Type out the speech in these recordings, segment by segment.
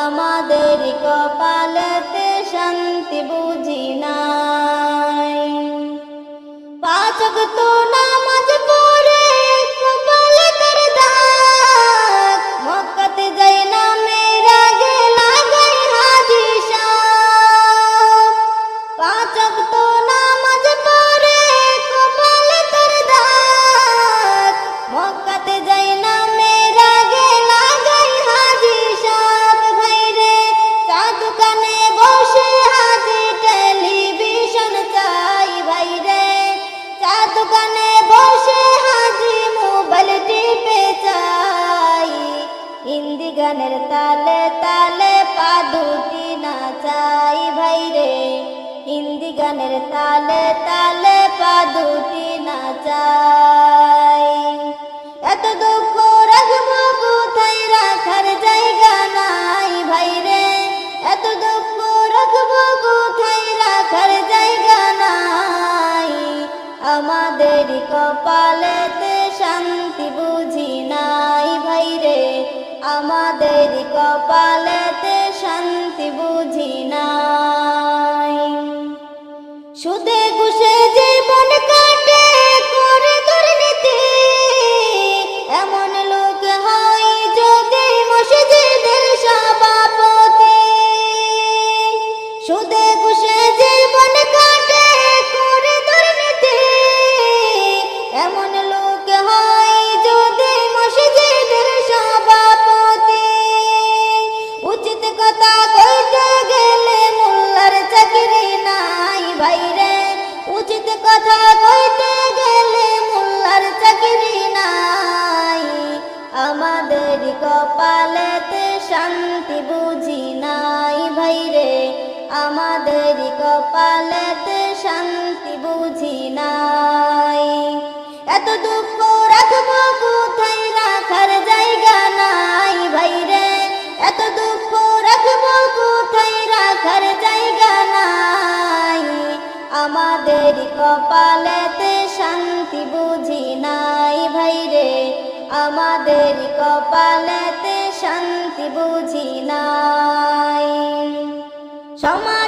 আমাদের কপালেতে শান্তি বুঝি নাই। পাচক তো নামাজ গানের তালে তালে পা দুটি নাচাই ভাই রে। হিন্দি গানের তালে তালে পা দুটি নাচাই আমাদের কপালেতে শান্তি বুঝি নাই। সুদে ঘুষে জীবন চাকরি নাই ভাইরে উচিত কথা কইতে গেলে মোল্লার চাকরি নাই। আমাদের কপালেতে শান্তি বুঝি নাই ভাই রে আমাদের কপালেতে শান্তি বুঝি নাই। এত দুঃখ কপালেতে শান্তি বুঝি নাই ভাই রে। আমাদের কপালেতে শান্তি বুঝি নাই। সমাজতে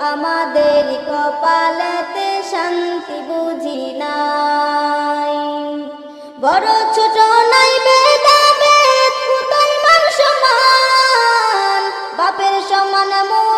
আমাদের কপালেতে শান্তি বুঝি নাই। বড় ছোট নাই ভেদাভেদ কোথায় মান সমান, বাপের সমান মুরব্বীকে